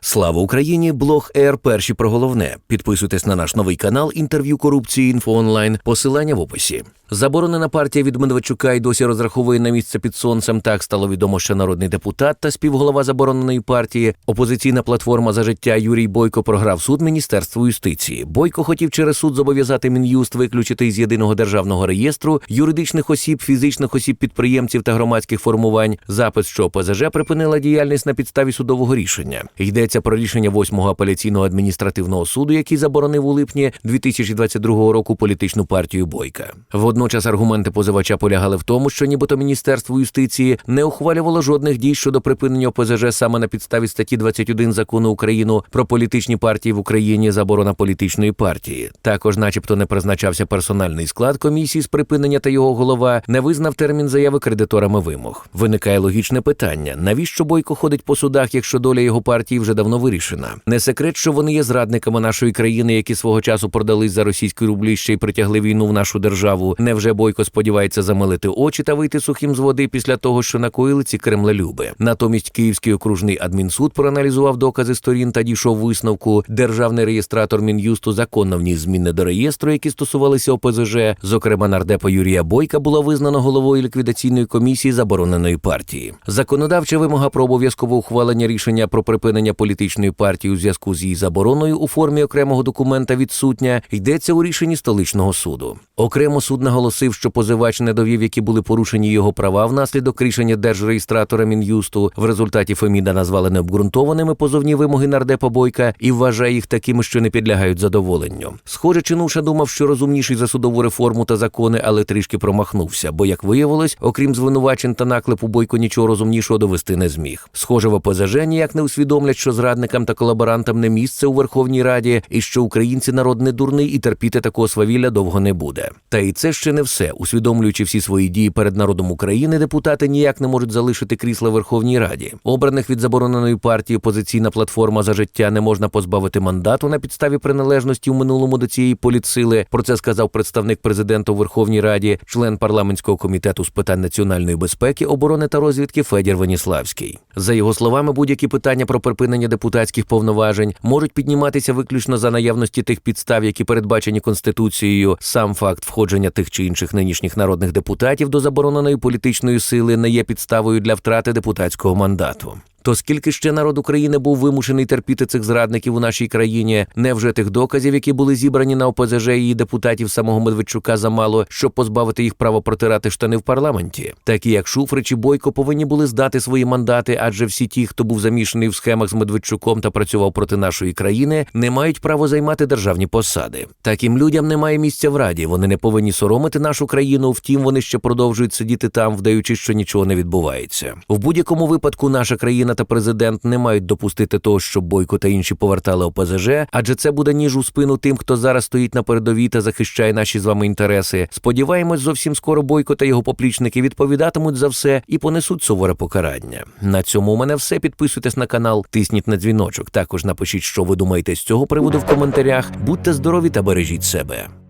Слава Україні! Блог ЕР Перші про головне. Підписуйтесь на наш новий канал інтерв'ю корупції інфо онлайн. Посилання в описі. Заборонена партія від Медведчука й досі розраховує на місце під сонцем. Так стало відомо, що народний депутат та співголова забороненої партії, опозиційна платформа за життя Юрій Бойко програв суд Міністерству юстиції. Бойко хотів через суд зобов'язати Мін'юст виключити з єдиного державного реєстру юридичних осіб, фізичних осіб, підприємців та громадських формувань. Запис, що ОПЗЖ припинила діяльність на підставі судового рішення. Йдеться про рішення 8-го апеляційного адміністративного суду, який заборонив у липні 2022 року політичну партію Бойка. Водночас аргументи позивача полягали в тому, що нібито Міністерство юстиції не ухвалювало жодних дій щодо припинення ОПЗЖ саме на підставі статті 21 закону України про політичні партії в Україні заборона політичної партії. Також, начебто, не призначався персональний склад комісії з припинення та його голова не визнав термін заяви кредиторами вимог. Виникає логічне питання: навіщо Бойко ходить по судах, якщо доля його партії вже давно вирішена? Не секрет, що вони є зрадниками нашої країни, які свого часу продались за російські рублі ще й притягли війну в нашу державу. Невже Бойко сподівається замилити очі та вийти сухим з води після того, що накоїли ці кремлелюби? Натомість Київський окружний адмінсуд проаналізував докази сторін та дійшов висновку. Державний реєстратор Мін'юсту законно вніс зміни до реєстру, які стосувалися ОПЗЖ. Зокрема, нардепа Юрія Бойка було визнано головою ліквідаційної комісії забороненої партії. Законодавча вимога про обов'язкове ухвалення рішення про припинення політичної партії у зв'язку з її забороною у формі окремого документа відсутня йдеться у рішенні столичного суду. Окремо суд наголосив, що позивач не довів, які були порушені його права внаслідок рішення держреєстратора Мін'юсту. В результаті Феміда назвали необґрунтованими позовні вимоги нардепа Бойка і вважає їх такими, що не підлягають задоволенню. Схоже, Чинуша думав, що розумніший за судову реформу та закони, але трішки промахнувся. Бо, як виявилось, окрім звинувачень та наклепу, Бойко нічого розумнішого довести не зміг. Схоже, в ОПЗЖ ніяк не усвідомлять, що зрадникам та колаборантам не місце у Верховній Раді, і що українці народ не дурний і терпіти такого свавілля довго не буде. Та і це ще не все. Усвідомлюючи всі свої дії перед народом України, депутати ніяк не можуть залишити крісла Верховній Раді. Обраних від забороненої партії опозиційна платформа за життя не можна позбавити мандату на підставі приналежності в минулому до цієї політсили. Про це сказав представник президента у Верховній Раді, член парламентського комітету з питань національної безпеки, оборони та розвідки Федір Веніславський. За його словами, будь-які питання про припинення депутатських повноважень можуть підніматися виключно за наявності тих підстав, які передбачені конституцією. Сам факт входження тих чи інших нинішніх народних депутатів до забороненої політичної сили не є підставою для втрати депутатського мандату. То скільки ще народ України був вимушений терпіти цих зрадників у нашій країні? Невже тих доказів, які були зібрані на ОПЗЖ її депутатів самого Медведчука, замало, щоб позбавити їх права протирати штани в парламенті? Такі як Шуфрич і Бойко повинні були здати свої мандати, адже всі ті, хто був замішаний в схемах з Медведчуком та працював проти нашої країни, не мають права займати державні посади. Таким людям немає місця в раді. Вони не повинні соромити нашу країну. Втім, вони ще продовжують сидіти там, вдаючи, що нічого не відбувається. В будь-якому випадку наша країна та президент не мають допустити того, щоб Бойко та інші повертали ОПЗЖ, адже це буде ніж у спину тим, хто зараз стоїть на передовій та захищає наші з вами інтереси. Сподіваємось, зовсім скоро Бойко та його поплічники відповідатимуть за все і понесуть суворе покарання. На цьому у мене все. Підписуйтесь на канал, тисніть на дзвіночок. Також напишіть, що ви думаєте з цього приводу в коментарях. Будьте здорові та бережіть себе.